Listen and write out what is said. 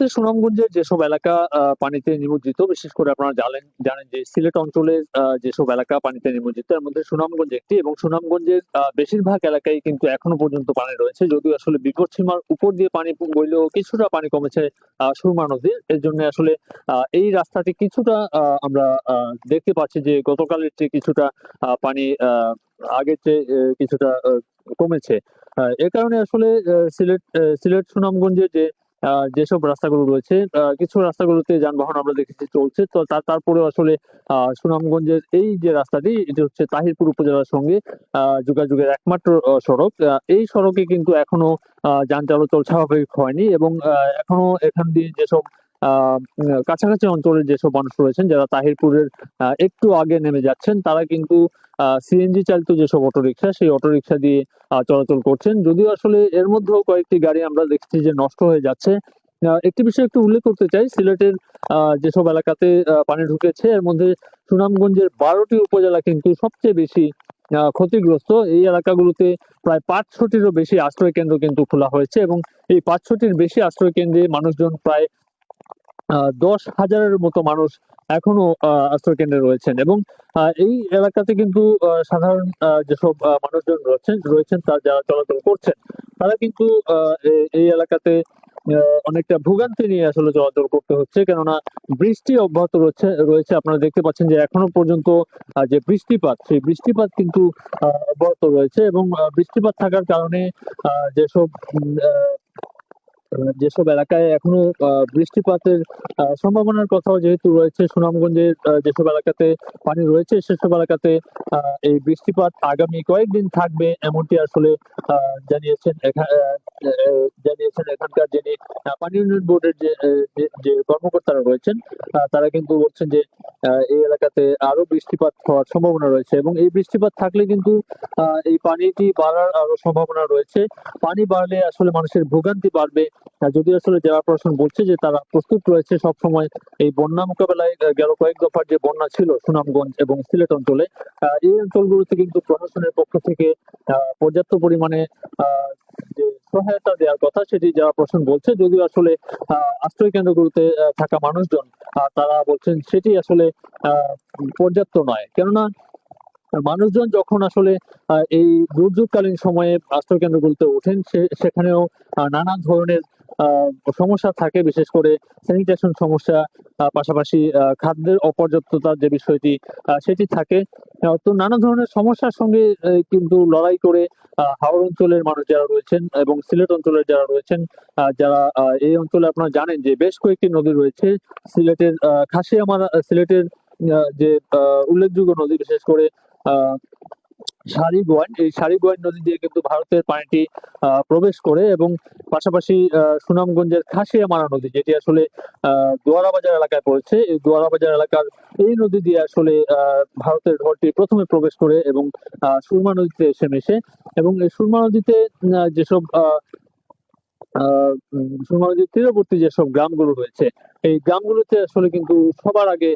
সুনামগঞ্জের যেসব এলাকা পানিতে নিমজ্জিত, বিশেষ করে আপনারা জানেন জানেন যে সিলেট অঞ্চলের যেসব এলাকা পানিতে নিমজ্জিত, এর মধ্যে সুনামগঞ্জ একটি এবং সুনামগঞ্জের বেশিরভাগ এলাকায় কিন্তু এখনও পর্যন্ত পানি রয়েছে, যদিও আসলে বিপদ সীমার উপর দিয়ে পানি বইলেও কিছুটা পানি কমেছে সুরমা নদীর। এর জন্য আসলে এই রাস্তাটি কিছুটা আমরা দেখতে পাচ্ছি যে গতকালের চেয়ে কিছুটা পানি আগের চেয়ে কিছুটা কমেছে। এ কারণে আসলে সিলেট সিলেট সুনামগঞ্জে যে যেসব রাস্তাগুলো রয়েছে কিছু রাস্তাগুলোতে যানবাহন আমরা দেখেছি চলছে। তো তারপরে আসলে সুনামগঞ্জের এই যে রাস্তাটি, এটি হচ্ছে তাহিরপুর উপজেলার সঙ্গে যোগাযোগের একমাত্র সড়ক। এই সড়কে কিন্তু এখনও যান চলাচল স্বাভাবিক হয়নি এবং এখনও এখান দিয়ে যেসব কাছাকাছি অঞ্চলের যেসব মানুষ রয়েছেন, যারা তাহিরপুরের একটু আগে নেমে যাচ্ছেন, তারা কিন্তু সিএনজি চালিত যেসব অটোরিকশা, সেই অটোরিকশা দিয়ে চলাচল করছেন। যদিও আসলে এর মধ্যেও কয়েকটি গাড়ি আমরা দেখছি যে নষ্ট হয়ে যাচ্ছে। একটি বিষয় একটু উল্লেখ করতে চাই, সিলেটের যেসব এলাকাতে পানি ঢুকেছে, এর মধ্যে সুনামগঞ্জের বারোটি উপজেলা কিন্তু সবচেয়ে বেশি ক্ষতিগ্রস্ত। এই এলাকাগুলোতে প্রায় পাঁচশোটিরও বেশি আশ্রয় কেন্দ্র কিন্তু খোলা হয়েছে এবং এই পাঁচশোটির বেশি আশ্রয় কেন্দ্রে মানুষজন প্রায় দশ হাজারের মতো মানুষ এখনও আশ্রয় কেন্দ্রে রয়েছেন এবং এই এলাকাতে কিন্তু সাধারণ যেসব মানুষজন রয়েছেন রয়েছেন তার যারা চলাচল করছেন, তারা কিন্তু এই এলাকাতে অনেকটা ভোগান্তি নিয়ে আসলে চলাচল করতে হচ্ছে, কেননা বৃষ্টি অব্যাহত রয়েছে রয়েছে। আপনারা দেখতে পাচ্ছেন যে এখনও পর্যন্ত যে বৃষ্টিপাত, সেই বৃষ্টিপাত কিন্তু অব্যাহত রয়েছে এবং বৃষ্টিপাত থাকার কারণে যেসব যেসব এলাকায় এখনও বৃষ্টিপাতের সম্ভাবনার কথাও যেহেতু রয়েছে, সুনামগঞ্জের যেসব এলাকাতে পানি রয়েছে, সেসব এলাকাতে এই বৃষ্টিপাত আগামী কয়েকদিন থাকবে, এমনটি আসলে জানিয়েছেন জানিয়েছেন এখানকার যিনি পানি উন্নয়ন বোর্ডের যে কর্মকর্তারা রয়েছেন তারা কিন্তু বলছেন যে এই এলাকাতে আরও বৃষ্টিপাত হওয়ার সম্ভাবনা রয়েছে এবং এই বৃষ্টিপাত থাকলে কিন্তু এই পানিটি বাড়ার আরও সম্ভাবনা রয়েছে। পানি বাড়লে আসলে মানুষের ভোগান্তি বাড়বে। যদি আসলে জেলা প্রশাসন বলছে যে তারা প্রস্তুত রয়েছে সব সময় এই বন্যা মোকাবেলায় গেল কয়েক দফার যে বন্যা ছিল সুনামগঞ্জ এবং সিলেট অঞ্চলে এই অঞ্চলগুলোতে কিন্তু প্রশাসনের পক্ষ থেকে পর্যাপ্ত পরিমাণে যে সহায়তা দেওয়ার কথা সেটি জেলা প্রশাসন বলছে, যদিও আসলে আশ্রয় কেন্দ্রগুলোতে থাকা মানুষজন তারা বলছেন সেটি আসলে পর্যাপ্ত নয়। কেননা মানুষজন যখন আসলে এই দুর্যোগকালীন সময়ে আশ্রয় কেন্দ্রগুলোতে ওঠেন সেখানেও আহ, নানা ধরনের সমস্যা থাকে। বিশেষ করে স্যানিটেশন সমস্যা পাশাপাশি খাদ্যের অপর্যাপ্ততার যে বিষয়টি সেটি থাকে। তো নানা ধরনের সমস্যার সঙ্গে কিন্তু লড়াই করে হাওড় অঞ্চলের মানুষ যারা রয়েছেন এবং সিলেট অঞ্চলের যারা রয়েছেন যারা এই অঞ্চলে আপনারা জানেন যে বেশ কয়েকটি নদী রয়েছে। সিলেটের খাসিয়ামারা সিলেটের যে উল্লেখযোগ্য নদী বিশেষ করে আহ সারিগোয়ান এই সারিগোয়ান নদী দিয়ে কিন্তু ভারতের পানিটি প্রবেশ করে এবং পাশাপাশি সুনামগঞ্জের খাসিয়ামারা নদী যেটি আসলে আহ, দোয়ারা এলাকায় পড়েছে। এই দোয়ারা বাজার এলাকার এই নদী দিয়ে আসলে ভারতের ঢলটি প্রথমে প্রবেশ করে এবং সুরমা নদীতে এসে মেশে এবং এই সুরমা নদীতে যেসব সুরমা নদীর তীরবর্তী যেসব গ্রামগুলো রয়েছে এই গ্রামগুলোতে আসলে কিন্তু সবার আগে